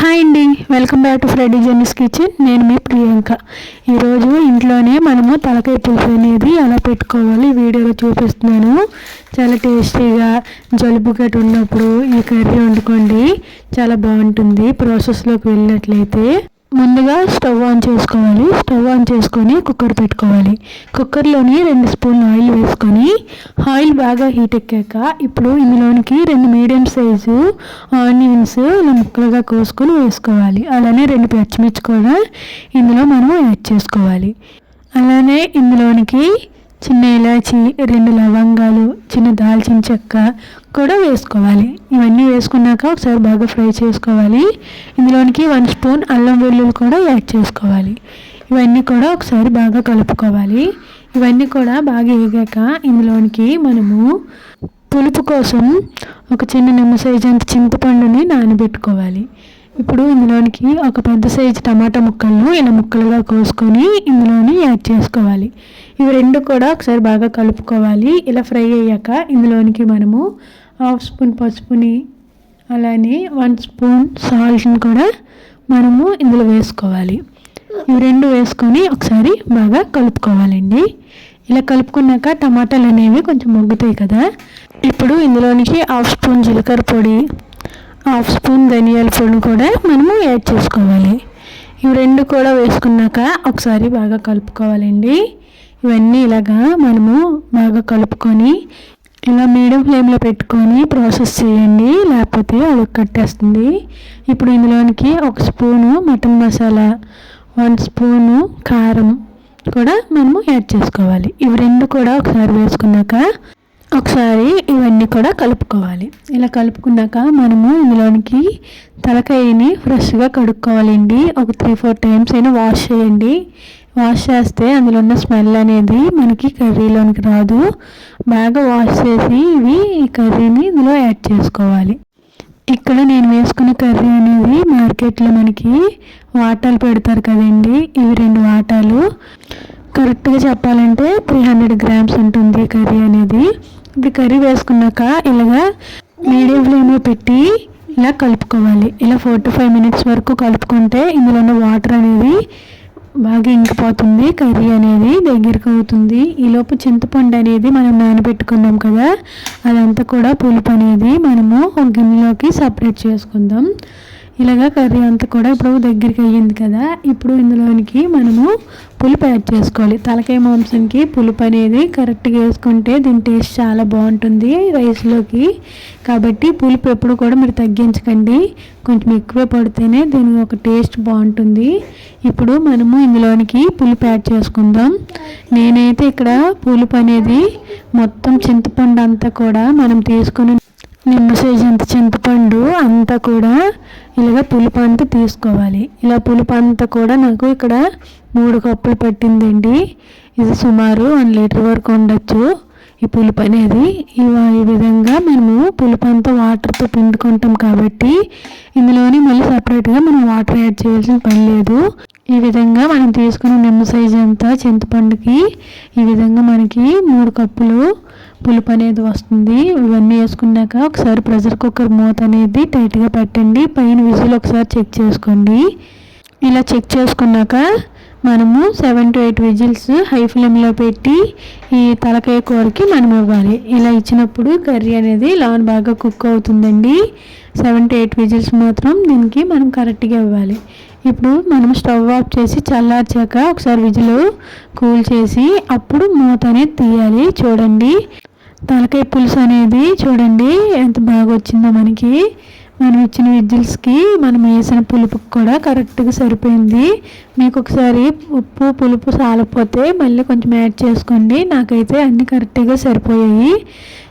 Hi అండి welcome back to Freddy Jenny's kitchen నేను మీ ప్రియాంక. ఈరోజు ఇంట్లోనే మనము తలకాయ పులుసు అనేది ఎలా పెట్టుకోవాలి వీడియోలో చూపిస్తున్నాను. చాలా టేస్టీగా జలుబు గట్ట ఉన్నప్పుడు ఈ కర్రీ వండుకోండి. చాలా బాగుంటుంది. ప్రాసెస్లోకి వెళ్ళినట్లయితే ముందుగా స్టవ్ ఆన్ చేసుకోవాలి. స్టవ్ ఆన్ చేసుకొని కుక్కర్ పెట్టుకోవాలి. కుక్కర్లోని రెండు స్పూన్ ఆయిల్ వేసుకొని ఆయిల్ బాగా హీట్ ఎక్కాక ఇప్పుడు ఇందులోనికి రెండు మీడియం సైజు ఆనియన్స్ ఇలా ముక్కలుగా కోసుకొని వేసుకోవాలి. అలానే రెండు పచ్చిమిర్చి కూడా ఇందులో మనం యాడ్ చేసుకోవాలి. అలానే ఇందులోనికి చిన్న ఇలాచి రెండు లవంగాలు చిన్న దాల్చిన చెక్క కూడా వేసుకోవాలి. ఇవన్నీ వేసుకున్నాక ఒకసారి బాగా ఫ్రై చేసుకోవాలి. ఇందులోనికి వన్ స్పూన్ అల్లం వెల్లుల్లి కూడా యాడ్ చేసుకోవాలి. ఇవన్నీ కూడా ఒకసారి బాగా కలుపుకోవాలి. ఇవన్నీ కూడా బాగా వేగాక ఇందులోనికి మనము పులుపు కోసం ఒక చిన్న నిమ్మ సైజు అంత చింతపండుని నానబెట్టుకోవాలి. ఇప్పుడు ఇందులోనికి ఒక పెద్ద సైజు టమాటా ముక్కలను ఇలా ముక్కలుగా కోసుకొని ఇందులోని యాడ్ చేసుకోవాలి. ఇవి రెండు కూడా ఒకసారి బాగా కలుపుకోవాలి. ఇలా ఫ్రై అయ్యాక ఇందులోనికి మనము హాఫ్ స్పూన్ పసుపుని అలానే వన్ స్పూన్ సాల్ట్ని కూడా మనము ఇందులో వేసుకోవాలి. ఇవి రెండు వేసుకొని ఒకసారి బాగా కలుపుకోవాలండి. ఇలా కలుపుకున్నాక టమాటాలు అనేవి కొంచెం మొగ్గుతాయి కదా. ఇప్పుడు ఇందులోనికి హాఫ్ స్పూన్ జీలకర్ర పొడి హాఫ్ స్పూన్ ధనియాల పొడిని కూడా మనము యాడ్ చేసుకోవాలి. ఇవి రెండు కూడా వేసుకున్నాక ఒకసారి బాగా కలుపుకోవాలండి. ఇవన్నీ ఇలాగా మనము బాగా కలుపుకొని ఇలా మీడియం ఫ్లేమ్లో పెట్టుకొని ప్రాసెస్ చేయండి. లేకపోతే అది కట్టేస్తుంది. ఇప్పుడు ఇందులోనికి ఒక spoon mutton masala one spoon కారం కూడా మనము యాడ్ చేసుకోవాలి. ఇవి రెండు కూడా ఒకసారి వేసుకున్నాక ఒకసారి ఇవన్నీ కూడా కలుపుకోవాలి. ఇలా కలుపుకున్నాక మనము ఇందులోనికి తలకాయని ఫ్రెష్గా కడుక్కోవాలండి. ఒక త్రీ ఫోర్ టైమ్స్ అయినా వాష్ చేయండి. వాష్ చేస్తే అందులో ఉన్న స్మెల్ అనేది మనకి కర్రీలోనికి రాదు. బాగా వాష్ చేసి ఇవి ఈ కర్రీని ఇందులో యాడ్ చేసుకోవాలి. ఇక్కడ నేను వేసుకున్న కర్రీ అనేది మార్కెట్లో మనకి వాటాలు పెడతారు కదండి. ఇవి రెండు వాటాలు. కరెక్ట్గా చెప్పాలంటే త్రీ హండ్రెడ్ గ్రామ్స్ ఉంటుంది కర్రీ అనేది. ఇది కర్రీ వేసుకున్నాక ఇలాగా మీడియం ఫ్లేమ్లో పెట్టి ఇలా కలుపుకోవాలి. ఇలా ఫోర్ టు ఫైవ్ మినిట్స్ వరకు కలుపుకుంటే ఇందులో ఉన్న వాటర్ అనేది బాగా ఇంకిపోతుంది కర్రీ అనేది దగ్గరికి అవుతుంది. ఈలోపు చింతపండు అనేది మనం నానబెట్టుకున్నాం కదా అదంతా కూడా పులుపు అనేది మనము ఒక గిన్నెలోకి సపరేట్ చేసుకుందాం. ఇలాగా కర్రీ అంతా కూడా ఇప్పుడు దగ్గరికి అయ్యింది కదా ఇప్పుడు ఇందులోనికి మనము పులుపు యాడ్ చేసుకోవాలి. తలకాయ మాంసంకి పులుపు అనేది కరెక్ట్గా వేసుకుంటే దీని టేస్ట్ చాలా బాగుంటుంది రైస్లోకి కాబట్టి పులుపు ఎప్పుడు కూడా మీరు తగ్గించకండి. కొంచెం ఎక్కువ పడితేనే దీనికి ఒక టేస్ట్ బాగుంటుంది. ఇప్పుడు మనము ఇందులోనికి పులుపు యాడ్ చేసుకుందాం. నేనైతే ఇక్కడ పులుపు అనేది మొత్తం చింతపండు అంతా కూడా మనం తీసుకుని నిమ్మ సైజు చింతపండు అంతా కూడా ఇలాగ పులుపు అంతా తీసుకోవాలి. ఇలా పులుపు అంతా కూడా నాకు ఇక్కడ మూడు కప్పులు పట్టిందండి. ఇది సుమారు వన్ లీటర్ వరకు ఉండొచ్చు ఈ పులుపు అనేది. ఇవా ఈ విధంగా మనము పులుపు అంతా వాటర్తో పిండుకుంటాం కాబట్టి ఇందులోని మళ్ళీ సపరేట్గా మనం వాటర్ యాడ్ చేయాల్సిన పని లేదు. ఈ విధంగా మనం తీసుకున్న నిమ్మ సైజ్ అంతా చింతపండుకి ఈ విధంగా మనకి మూడు కప్పులు పులుపు అనేది వస్తుంది. ఇవన్నీ వేసుకున్నాక ఒకసారి ప్రెషర్ కుక్కర్ మూత అనేది టైట్గా పెట్టండి. పైన విజిల్ ఒకసారి చెక్ చేసుకోండి. ఇలా చెక్ చేసుకున్నాక మనము seven to eight whistles high ఫ్లేమ్లో పెట్టి ఈ తలకాయ కూరకి మనం ఇవ్వాలి. ఇలా ఇచ్చినప్పుడు కర్రీ అనేది లాన్ బాగా కుక్ అవుతుందండి. సెవెన్ టు ఎయిట్ విజిల్స్ మాత్రం దీనికి మనం కరెక్ట్గా ఇవ్వాలి. ఇప్పుడు మనం స్టవ్ ఆఫ్ చేసి చల్లార్చాక ఒకసారి విజిల్ కూల్ చేసి అప్పుడు మూత అనేది తీయాలి. చూడండి. తలకాయ పులుసు అనేది చూడండి ఎంత బాగా వచ్చిందో మనకి. మనం ఇచ్చిన విజిల్స్కి మనం వేసిన పులుపు కూడా కరెక్ట్గా సరిపోయింది. మీకు ఒకసారి ఉప్పు పులుపు సాలపోతే మళ్ళీ కొంచెం యాడ్ చేసుకోండి. నాకైతే అన్నీ కరెక్ట్గా సరిపోయాయి.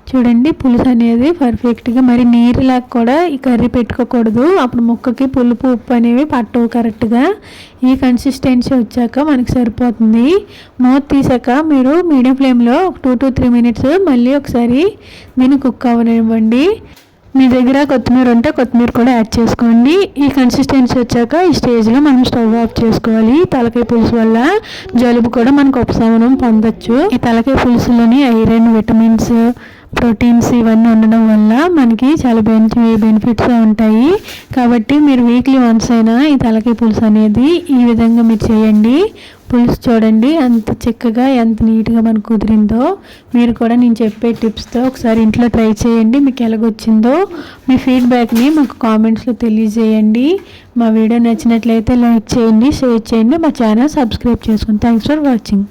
చూడండి పులుసు అనేది పర్ఫెక్ట్గా మరి నీరులా కూడా ఈ కర్రీ పెట్టుకోకూడదు. అప్పుడు ముక్కకి పులుపు ఉప్పు అనేవి పట్టవు కరెక్ట్గా ఈ కన్సిస్టెన్సీ వచ్చాక మనకి సరిపోతుంది. మూత తీసాక మీరు మీడియం ఫ్లేమ్లో ఒక టూ టు త్రీ మినిట్స్ మళ్ళీ ఒకసారి దీన్ని కుక్ అవ్వనివ్వండి మీ దగ్గర కొత్తిమీర ఉంటే కొత్తిమీర కూడా యాడ్ చేసుకోండి. ఈ కన్సిస్టెన్సీ వచ్చాక ఈ స్టేజ్లో మనం స్టవ్ ఆఫ్ చేసుకోవాలి. తలకాయ పులుసు వల్ల జలుబు కూడా మనకు ఉపశమనం పొందొచ్చు. ఈ తలకాయ పులుసులోని ఐరన్ విటమిన్స్ ప్రోటీన్స్ ఇవన్నీ ఉండడం వల్ల మనకి చాలా బెనిఫి బెనిఫిట్స్ ఉంటాయి. కాబట్టి మీరు వీక్లీ వన్స్ అయినా ఈ తలకాయ పులుసు అనేది ఈ విధంగా మీరు చేయండి. పులుసు చూడండి ఎంత చిక్కగా ఎంత నీట్గా మనకు కుదిరిందో. మీరు కూడా నేను చెప్పే టిప్స్తో ఒకసారి ఇంట్లో ట్రై చేయండి మీకు ఎలాగొచ్చిందో. మీ ఫీడ్బ్యాక్ని మాకు కామెంట్స్లో తెలియజేయండి. మా వీడియో నచ్చినట్లయితే లైక్ చేయండి షేర్ చేయండి. మా ఛానల్ సబ్స్క్రైబ్ చేసుకోండి థ్యాంక్స్ ఫర్ వాచింగ్